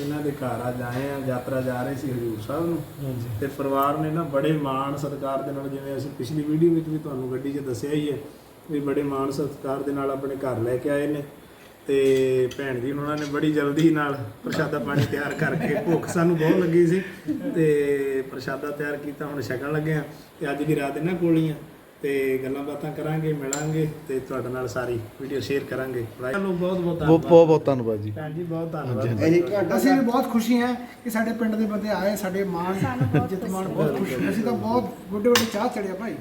ਇਹਨਾਂ ਦੇ ਘਰ ਅੱਜ ਆਏ ਆ ਯਾਤਰਾ ਜਾ ਰਹੇ ਸੀ ਹਜੂਰ ਸਾਹਿਬ ਨੂੰ। ਤੇ ਪਰਿਵਾਰ ਨੇ ਨਾ ਬੜੇ ਮਾਣ ਸਤਿਕਾਰ ਦੇ ਨਾਲ ਜਿਵੇਂ ਅਸੀਂ ਪਿਛਲੀ ਵੀਡੀਓ ਵਿੱਚ ਵੀ ਤੁਹਾਨੂੰ ਗੱਡੀ 'ਚ ਦੱਸਿਆ ਹੀ ਹੈ ਵੀ ਬੜੇ ਮਾਣ ਸਤਿਕਾਰ ਦੇ ਨਾਲ ਆਪਣੇ ਘਰ ਲੈ ਕੇ ਆਏ ਨੇ। ਤੇ ਭੈਣ ਜੀ ਉਹਨਾਂ ਨੇ ਬੜੀ ਜਲਦੀ ਨਾਲ ਪ੍ਰਸ਼ਾਦਾ ਪਾਣੀ ਤਿਆਰ ਕਰਕੇ ਭੁੱਖ ਸਾਨੂੰ ਬਹੁਤ ਲੱਗੀ ਸੀ ਤੇ ਪ੍ਰਸ਼ਾਦਾ ਤਿਆਰ ਕੀਤਾ ਹੁਣ ਛਕਣ ਲੱਗੇ ਆ ਤੇ ਅੱਜ ਦੀ ਰਾਤ ਇਹਨਾਂ ਕੋਲ ਹੀ ਆ ਤੇ ਗੱਲਾਂ ਬਾਤਾਂ ਕਰਾਂਗੇ ਮਿਲਾਂਗੇ ਤੇ ਤੁਹਾਡੇ ਨਾਲ ਸਾਰੀ ਵੀਡੀਓ ਸ਼ੇਅਰ ਕਰਾਂਗੇ। ਤੁਹਾਨੂੰ ਬਹੁਤ ਬਹੁਤ ਬਹੁਤ ਧੰਨਵਾਦ। ਬਹੁਤ ਧੰਨਵਾਦ ਜੀ। ਭੈਣ ਜੀ ਬਹੁਤ ਧੰਨਵਾਦ। ਅਸੀਂ ਵੀ ਬਹੁਤ ਖੁਸ਼ੀ ਹੈ ਕਿ ਸਾਡੇ ਪਿੰਡ ਦੇ ਬੰਦੇ ਆਏ ਸਾਡੇ ਮਾਣ ਜਿੱਤ ਮਾਣ ਬਹੁਤ ਖੁਸ਼ ਅਸੀਂ ਤਾਂ ਬਹੁਤ ਵੱਡੇ ਵੱਡੇ ਚਾਹ ਚੜਿਆ ਭਾਈ।